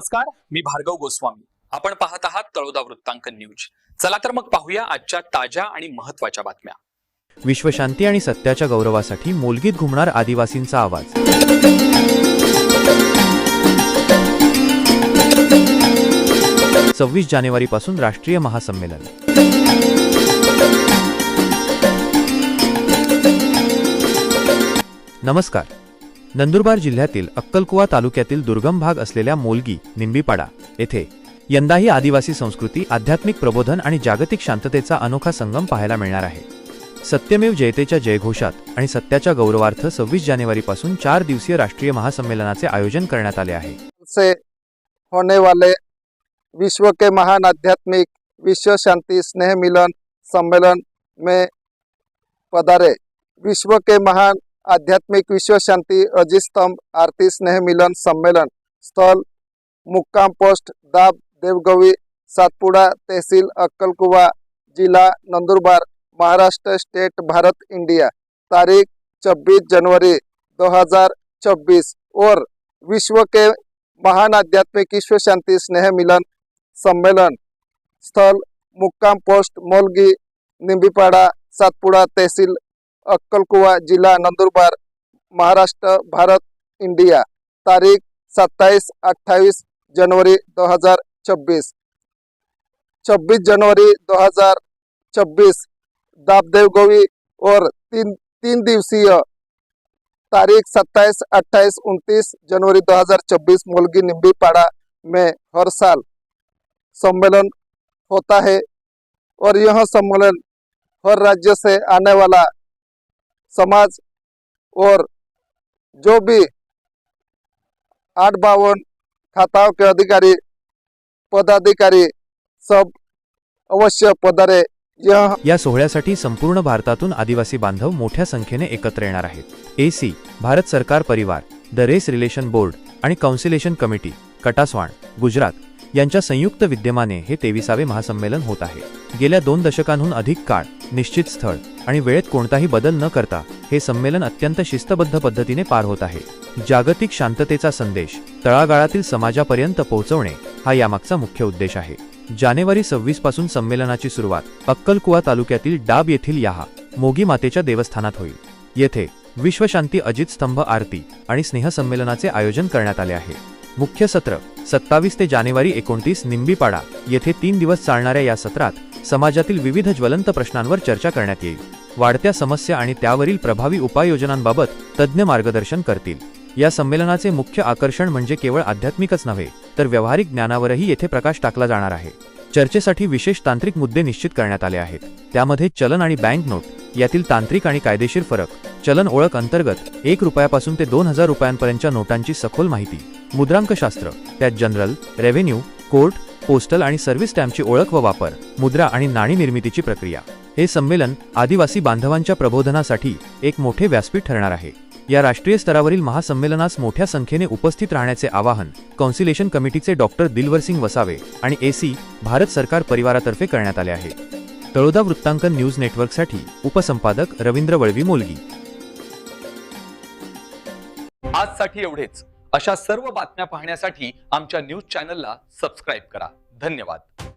नमस्कार मी भार्गव गोस्वामी. आपण पाहत आहात तळोदा वृत्तांकन न्यूज. चला तर मग पाहूया आजच्या ताज्या आणि महत्त्वाच्या बातम्या. विश्वशांती आणि सत्याच्या गौरवासाठी मोलगीत घुमणार आदिवासींचा आवाज. सव्वीस जानेवारीपासून राष्ट्रीय महासंमेलन. नमस्कार. नंदुरबार जिल्ह्यातील अक्कलकुवा तालुक्यातील दुर्गम भाग असलेल्या मोलगी निंबीपाडा येथे यंदाही आदिवासी संस्कृती आध्यात्मिक प्रबोधन आणि जागतिक शांततेचा अनोखा संगम पाहायला मिळणार आहे. सत्यमेव जयतेच्या जयघोषात आणि सत्याच्या गौरवार्थ सव्वीस जानेवारीपासून चार दिवसीय राष्ट्रीय महासंमेलनाचे आयोजन करण्यात आले आहे. से होने वाले विश्व के महान आध्यात्मिक विश्व शांति स्नेह मिलन सम्मेलन में पधारे। विश्व के महान आध्यात्मिक विश्व शांति अजीत स्तंभ आरती स्नेह मिलन सम्मेलन स्थल मुक्काम पोस्ट दाब देवगवी सातपुड़ा तहसील अक्कलकुवा जिला नंदुरबार महाराष्ट्र स्टेट भारत इंडिया. तारीख 26 जनवरी 2026 और विश्व के महान आध्यात्मिक विश्व शांति स्नेह मिलन सम्मेलन स्थल मुक्काम पोस्ट मोलगी निंबीपाड़ा सातपुड़ा तहसील अक्कलकुवा जिला नंदुरबार महाराष्ट्र भारत इंडिया. तारीख 27 28 जनवरी 2026 26 जनवरी 2026 दाबदेव गोवी और तीन तीन दिवसीय तारीख 27, 28, 29 जनवरी 2026 मोलगी निम्बीपाड़ा में हर साल सम्मेलन होता है और यह सम्मेलन हर राज्य से आने वाला समाज और जो भी आठ बावन खाताओं के अधिकारी पदाधिकारी सब अवश्य पधारे। या सोहळ्यासाठी संपूर्ण भारतातून आदिवासी बांधव मोठ्या संख्येने एकत्र येणार आहेत. एसी भारत सरकार परिवार द रेस रिलेशन बोर्ड आणि काउन्सिलेशन कमिटी कटासवाण गुजरात यांच्या संयुक्त विद्यमाने हे तेविसावे महासंमेलन होत आहे. गेल्या दोन दशकांहून अधिक काळ निश्चित स्थळ आणि वेळेत कोणताही बदल न करता हे संमेलन अत्यंत शिस्तबद्ध पद्धतीने पार होत आहे. जागतिक शांततेचा संदेश तळागाळातील समाजापर्यंत पोहोचवणे हा यामागचा मुख्य उद्देश आहे. जानेवारी सव्वीसपासून संमेलनाची सुरुवात अक्कलकुवा तालुक्यातील डाब येथील याहा मोगी मातेच्या देवस्थानात होईल. येथे विश्वशांती अजित स्तंभ आरती आणि स्नेहसंमेलनाचे आयोजन करण्यात आले आहे. मुख्य सत्र सत्तावीस ते जानेवारी एकोणतीस निंबीपाडा येथे तीन दिवस चालणाऱ्या या सत्रात समाजातील विविध ज्वलंत प्रश्नांवर चर्चा करण्यात येईल. वाढत्या समस्या आणि त्यावरील प्रभावी उपाययोजनांबाबत तज्ज्ञ मार्गदर्शन करतील. या संमेलनाचे मुख्य आकर्षण म्हणजे केवळ आध्यात्मिकच नव्हे तर व्यावहारिक ज्ञानावरही येथे प्रकाश टाकला जाणार आहे. चर्चेसाठी विशेष तांत्रिक मुद्दे निश्चित करण्यात आले आहेत. त्यामध्ये चलन आणि बँक नोट यातील तांत्रिक आणि कायदेशीर फरक चलन ओळख अंतर्गत एक रुपयापासून ते दोन हजार रुपयांपर्यंतच्या नोटांची सखोल माहिती मुद्रांकशास्त्र त्यात जनरल रेव्हेन्यू कोर्ट पोस्टल आणि सर्व्हिस स्टॅम्पची ओळख व वापर मुद्रा आणि नाणी निर्मितीची प्रक्रिया. हे संमेलन आदिवासी बांधवांच्या प्रबोधनासाठी एक मोठे व्यासपीठ ठरणार आहे. या राष्ट्रीय स्तरावरील महासंमेलनास मोठ्या संख्येने उपस्थित राहण्याचे आवाहन कौन्सिलेशन कमिटीचे डॉक्टर दिलवरसिंग वसावे आणि एसी भारत सरकार परिवारातर्फे करण्यात आले आहे. तळोदा वृत्तांकन न्यूज नेटवर्कसाठी उपसंपादक रवींद्र वळवी मोलगी. आजसाठी एवढेच. अशा सर्व बातम्या पाहण्यासाठी आमच्या न्यूज चॅनलला सबस्क्राईब करा. धन्यवाद.